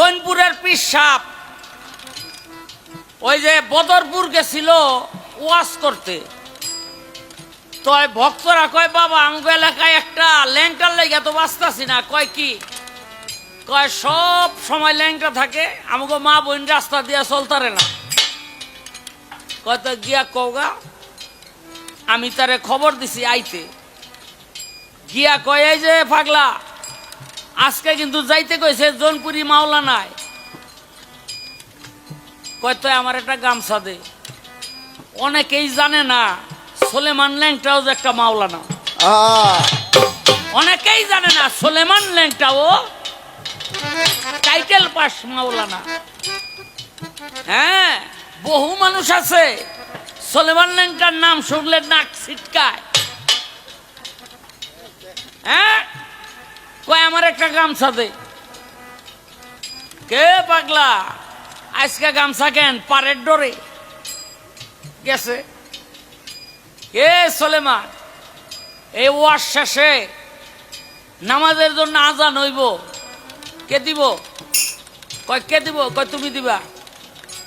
জৈনপুরের পিসাব। ওই যে বদরপুর গেছিল ওয়াশ করতে। তো ভক্তরা কয়, বাবা আমাকে এলাকায় একটা ল্যাংটার লেগে তো বাঁচতাছি না। কয়, কি? কয়, সব সময় ল্যাংটা থাকে আমাকে মা বোন রাস্তা দিয়ে চলতারে না। কয়, তো গিয়া কৌগা আমি তারে খবর দিছি আইতে। গিয়া কয়, এই যে পাগলা আজকে কিন্তু যাইতে কইছে জোনপুরি মাওলা নাই। কয় তো আমার একটা গামছা দে। অনেকেই জানে না সোলেমান ল্যাংটাও যে একটা মাওলানা অনেকেই জানে না সোলেমান ল্যাংটাও টাইটেল পাস মাওলানা হ্যাঁ বহু মানুষ আছে সোলেমান ল্যাংটার নাম শুনলে নাক ছিটকায়। হ্যাঁ কয়, আমার একটা গামছা দে। কে পাগলা? আজকে গামছা কেন? পারের ডরে। গেছে। কে সোলেমান? এই ওয়ার শেষে নামাজের জন্য আজান হইব। কে দিব? কয়, কে দিব? কয়, তুমি দিবা?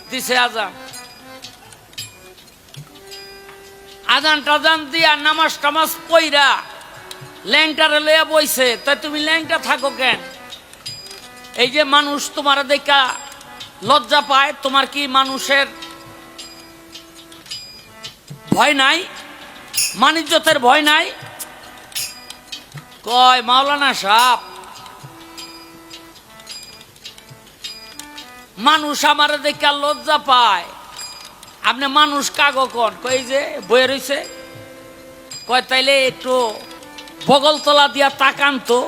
দিছে আজান। আজান টাজান দিয়া নামাজ টামাজ পইরা ল্যাংটারে লইয়া বইছে তাই তুমি ল্যাংটা থাকো কেন? এই যে মানুষ তোমার দেখা লজ্জা পায়, তোমার কি মানুষের ভয় নাই? মানিজ্যতের ভয় নাই? কয় মাওলানা সাপ মানুষ আমার দেখে লজ্জা পায়। আপনি মানুষ কাগো কন? কই যে বয়ে রইছে। কয় তাইলে একটু বগলতলা দিয়া তাকান তো,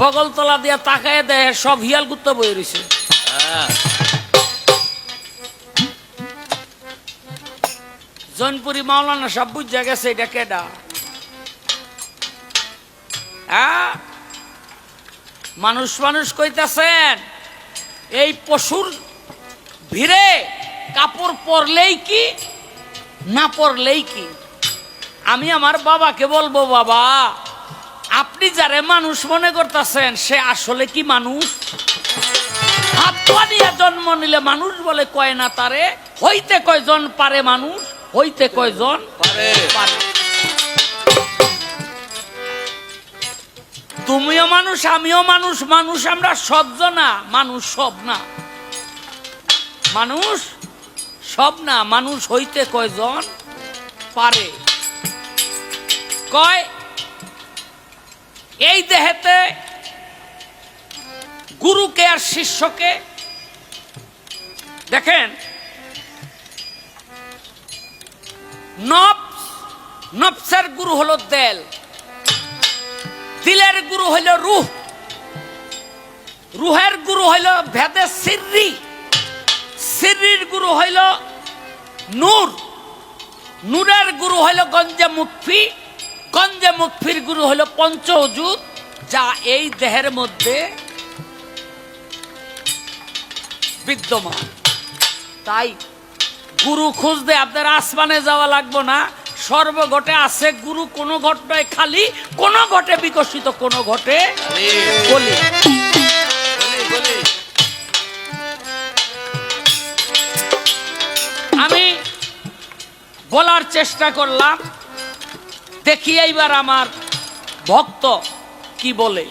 বগলতলা দিয়া তাকায় দেয় সব হিয়াল গুত্ত বয়ে রইছে। জৈনপুরি মাওলানা সব বুঝা গেছে এটা কেডা? মানুষ মানুষ কইতাছেন, এই পশুর ভিড়ে কাপড় পরলেই কি, না পরলেই কি? আমি আমার বাবাকে বলব, বাবা আপনি যারে মানুষ মনে করতেছেন সে আসলে কি মানুষ? জন্ম নিলে মানুষ বলে কয় না তারে? হইতে কয়জন পারে মানুষ? হইতে কয়জন পারে। তুমিও মানুষ আমিও মানুষ মানুষ আমরা সহ্য না মানুষ সব না। মানুষ সব না মানুষ হইতে কয়জন পারে? কয় এই দেহেতে গুরুকে আর শিষ্যকে, দেখেন নফস নফসের গুরু হলো দেল, দিলের গুরু হইল রুহ, রুহের গুরু হইল ভেদে সিররি, সিররির গুরু হইল নূর, নূরের গুরু হইল গঞ্জে মুখফি গঞ্জে মুখফির গুরু হলো পঞ্চ অজুত যা এই দেহের মধ্যে বিদ্যমান। তাই গুরু খুঁজতে আপনার আসমানে যাওয়া লাগবো না, সর্বঘটে আছে গুরু, কোনো ঘটনায় খালি, কোনো ঘটে বিকশিত, কোনো ঘটে আমি বলার চেষ্টা করলাম দেখি এইবার আমার ভক্ত কি বলে।